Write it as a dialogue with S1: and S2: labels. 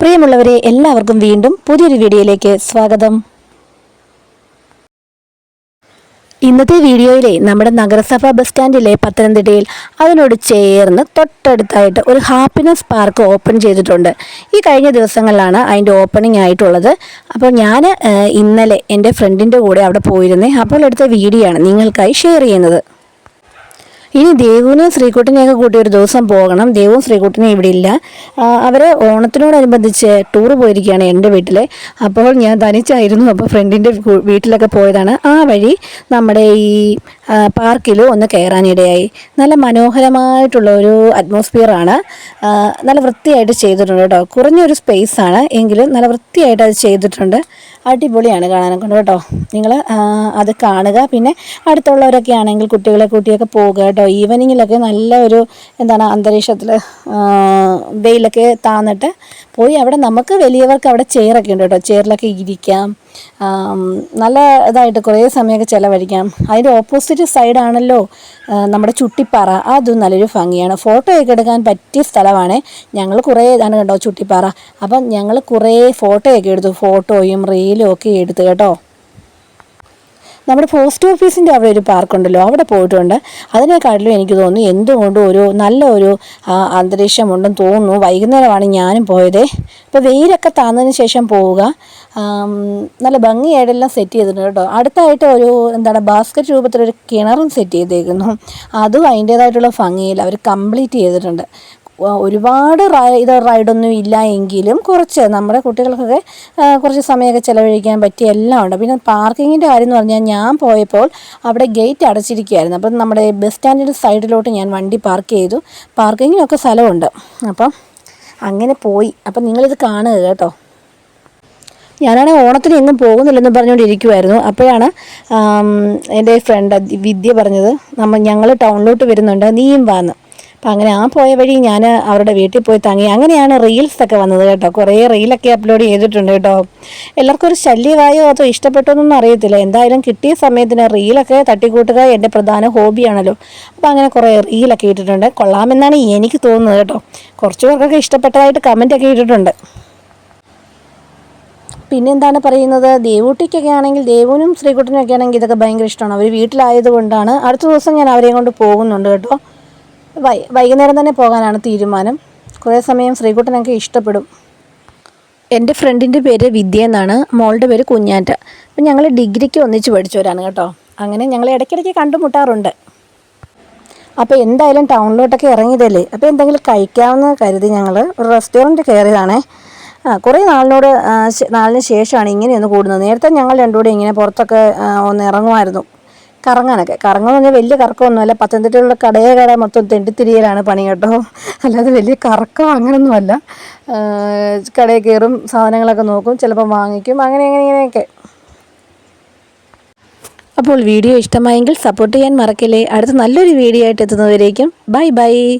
S1: പ്രിയമുള്ളവരെ എല്ലാവർക്കും വീണ്ടും പുതിയൊരു വീഡിയോയിലേക്ക് സ്വാഗതം. ഇന്നത്തെ വീഡിയോയിലെ നമ്മുടെ നഗരസഭാ ബസ് സ്റ്റാൻഡിലെ പത്തനംതിട്ടയിൽ അതിനോട് ചേർന്ന് തൊട്ടടുത്തായിട്ട് ഒരു ഹാപ്പിനെസ് പാർക്ക് ഓപ്പൺ ചെയ്തിട്ടുണ്ട്. ഈ കഴിഞ്ഞ ദിവസങ്ങളിലാണ് അതിന്റെ ഓപ്പണിംഗ് ആയിട്ടുള്ളത്. അപ്പോൾ ഞാൻ ഇന്നലെ എന്റെ ഫ്രണ്ടിന്റെ കൂടെ അവിടെ പോയിരുന്നേ. അപ്പോൾ എടുത്ത വീഡിയോ ആണ് നിങ്ങൾക്കായി ഷെയർ ചെയ്യുന്നത്. ഇനി ദേവുവിനെയും ശ്രീകുട്ടനെയൊക്കെ കൂട്ടി ഒരു ദിവസം പോകണം. ദേവും ശ്രീകുട്ടനും ഇവിടെ ഇല്ല. അവർ ഓണത്തിനോടനുബന്ധിച്ച് ടൂർ പോയിരിക്കുകയാണ് എന്റെ വീട്ടിൽ അപ്പോൾ ഞാൻ തനിച്ചായിരുന്നു അപ്പോൾ ഫ്രണ്ടിന്റെ വീട്ടിലൊക്കെ പോയതാണ്. ആ വഴി നമ്മുടെ ഈ പാർക്കിൽ ഒന്ന് കയറാനിടയായി നല്ല മനോഹരമായിട്ടുള്ള ഒരു അറ്റ്മോസ്ഫിയറാണ് നല്ല വൃത്തിയായിട്ട് ചെയ്തിട്ടുണ്ട് കേട്ടോ. കുറഞ്ഞൊരു സ്പേസാണ് എങ്കിലും നല്ല വൃത്തിയായിട്ട് അത് ചെയ്തിട്ടുണ്ട്. അടിപൊളിയാണ് കാണാനൊക്കെ കേട്ടോ. നിങ്ങൾ അത് കാണുക. പിന്നെ അടുത്തുള്ളവരൊക്കെ ആണെങ്കിൽ കുട്ടികളെ കൂട്ടിയൊക്കെ പോവുക കേട്ടോ. ഈവനിങ്ങിലൊക്കെ നല്ല ഒരു എന്താണ് അന്തരീക്ഷത്തിൽ വെയിലൊക്കെ താന്നിട്ട് പോയി. അവിടെ നമുക്ക് വലിയവർക്ക് അവിടെ ചെയറൊക്കെ ഉണ്ട് കേട്ടോ. ചെയറിലൊക്കെ ഇരിക്കാം. നല്ല ഇതായിട്ട് കുറേ സമയമൊക്കെ ചിലവഴിക്കാം. അതിന്റെ ഓപ്പോസിറ്റ് സൈഡാണല്ലോ നമ്മുടെ ചുട്ടിപ്പാറ. അതും നല്ലൊരു ഭംഗിയാണ്. ഫോട്ടോയൊക്കെ എടുക്കാൻ പറ്റിയ സ്ഥലമാണ്. ഞങ്ങൾ കുറേ ഇതാണ് കേട്ടോ ചുട്ടിപ്പാറ. അപ്പം ഞങ്ങൾ കുറേ ഫോട്ടോയൊക്കെ എടുത്തു. ഫോട്ടോയും റീലും ഒക്കെ എടുത്തു കേട്ടോ. നമ്മുടെ പോസ്റ്റ് ഓഫീസിന്റെ അവിടെ ഒരു പാർക്കുണ്ടല്ലോ അവിടെ പോയിട്ടുണ്ട്. അതിനെക്കാട്ടിലും എനിക്ക് തോന്നുന്നു എന്തുകൊണ്ടും ഒരു നല്ല ഒരു അന്തരീക്ഷമുണ്ടെന്ന് തോന്നുന്നു. വൈകുന്നേരമാണ് ഞാനും പോയത്. ഇപ്പോൾ വെയിലൊക്കെ താന്നതിന് ശേഷം പോവുക. നല്ല ഭംഗിയായിട്ടെല്ലാം സെറ്റ് ചെയ്തിട്ടുണ്ട് കേട്ടോ. അടുത്തായിട്ട് ഒരു എന്താണ് ബാസ്ക്കറ്റ് രൂപത്തിലൊരു കിണറും സെറ്റ് ചെയ്തേക്കുന്നു. അതും അതിന്റേതായിട്ടുള്ള ഭംഗിയിൽ അവർ കംപ്ലീറ്റ് ചെയ്തിട്ടുണ്ട്. ഒരുപാട് ഇത് റൈഡൊന്നും ഇല്ല എങ്കിലും കുറച്ച് നമ്മുടെ കുട്ടികൾക്കൊക്കെ കുറച്ച് സമയമൊക്കെ ചിലവഴിക്കാൻ പറ്റിയ എല്ലാം ഉണ്ട്. പിന്നെ പാർക്കിങ്ങിന്റെ കാര്യം എന്ന് പറഞ്ഞാൽ ഞാൻ പോയപ്പോൾ അവിടെ ഗേറ്റ് അടച്ചിരിക്കുകയായിരുന്നു. അപ്പം നമ്മുടെ ബസ് സ്റ്റാൻഡിന്റെ സൈഡിലോട്ട് ഞാൻ വണ്ടി പാർക്ക് ചെയ്തു. പാർക്കിങ്ങിനൊക്കെ സ്ഥലമുണ്ട്. അപ്പം അങ്ങനെ പോയി. അപ്പം നിങ്ങളിത് കാണുക കേട്ടോ. ഞാനാണെങ്കിൽ ഓണത്തിന് എങ്ങും പോകുന്നില്ലെന്ന് പറഞ്ഞുകൊണ്ടിരിക്കുമായിരുന്നു അപ്പോഴാണ് എന്റെ ഫ്രണ്ട് വിദ്യ പറഞ്ഞത് നമ്മൾ ഞങ്ങൾ ടൗണിലോട്ട് വരുന്നുണ്ട്. നീയും വാന്ന് അപ്പം അങ്ങനെ ആ പോയ വഴി ഞാൻ അവരുടെ വീട്ടിൽ പോയി തങ്ങി. അങ്ങനെയാണ് റീൽസൊക്കെ വന്നത് കേട്ടോ. കുറേ റീലൊക്കെ അപ്ലോഡ് ചെയ്തിട്ടുണ്ട് കേട്ടോ. എല്ലാവർക്കും ഒരു ശല്യമായോ അതോ ഇഷ്ടപ്പെട്ടോ എന്നൊന്നും അറിയത്തില്ല. എന്തായാലും കിട്ടിയ സമയത്തിന് റീലൊക്കെ തട്ടിക്കൂട്ടുക എന്റെ പ്രധാന ഹോബിയാണല്ലോ അപ്പോൾ അങ്ങനെ കുറേ റീലൊക്കെ ഇട്ടിട്ടുണ്ട്. കൊള്ളാമെന്നാണ് എനിക്ക് തോന്നുന്നത് കേട്ടോ. കുറച്ച് പേർക്കൊക്കെ ഇഷ്ടപ്പെട്ടതായിട്ട് കമന്റൊക്കെ ഇട്ടിട്ടുണ്ട്. പിന്നെ എന്താണ് പറയുന്നത്? ദേവൂട്ടിക്കൊക്കെ ആണെങ്കിൽ ദേവുനും ശ്രീകുട്ടനും ഒക്കെ ആണെങ്കിൽ ഇതൊക്കെ ഭയങ്കര ഇഷ്ടമാണ്. അവർ വീട്ടിലായത് കൊണ്ടാണ് അടുത്ത ദിവസം ഞാൻ അവരെയും കൊണ്ട് പോകുന്നുണ്ട് കേട്ടോ. വൈ വൈകുന്നേരം തന്നെ പോകാനാണ് തീരുമാനം. കുറേ സമയം ശ്രീകുട്ടനൊക്കെ ഇഷ്ടപ്പെടും. എന്റെ ഫ്രണ്ടിന്റെ പേര് വിദ്യ എന്നാണ്. മോളുടെ പേര് കുഞ്ഞാറ്റ. അപ്പം ഞങ്ങൾ ഡിഗ്രിക്ക് ഒന്നിച്ച് പഠിച്ചവരാണ് കേട്ടോ. അങ്ങനെ ഞങ്ങൾ ഇടയ്ക്കിടയ്ക്ക് കണ്ടുമുട്ടാറുണ്ട്. അപ്പോൾ എന്തായാലും ടൗണിലോട്ടൊക്കെ ഇറങ്ങിയതല്ലേ? അപ്പോൾ എന്തെങ്കിലും കഴിക്കാമെന്ന് കരുതി ഞങ്ങൾ ഒരു റെസ്റ്റോറന്റ് കയറിയതാണേ. ആ കുറേ നാളിനോട് നാളിന് ശേഷമാണ് ഇങ്ങനെ ഒന്ന് കൂടുന്നത്. നേരത്തെ ഞങ്ങൾ രണ്ടുകൂടെ ഇങ്ങനെ പുറത്തൊക്കെ ഒന്ന് ഇറങ്ങുമായിരുന്നു. കറങ്ങാനൊക്കെ. കറങ്ങുമെന്ന് പറഞ്ഞാൽ വലിയ കറക്കമൊന്നുമല്ല. പത്തനംതിട്ടയിലുള്ള കടയെ കട മൊത്തം തെണ്ടിത്തിരിയലാണ് പണി കേട്ടോ. അല്ലാതെ വലിയ കറക്കം അങ്ങനൊന്നുമല്ല. ആ, കടയിൽ കയറും സാധനങ്ങളൊക്കെ നോക്കും ചിലപ്പം വാങ്ങിക്കും അങ്ങനെ അങ്ങനെ ഇങ്ങനെയൊക്കെ. അപ്പോൾ വീഡിയോ ഇഷ്ടമായെങ്കിൽ സപ്പോർട്ട് ചെയ്യാൻ മറക്കില്ലേ. അടുത്ത നല്ലൊരു വീഡിയോ ആയിട്ട് എത്തുന്നവരേക്കും ബൈ ബൈ.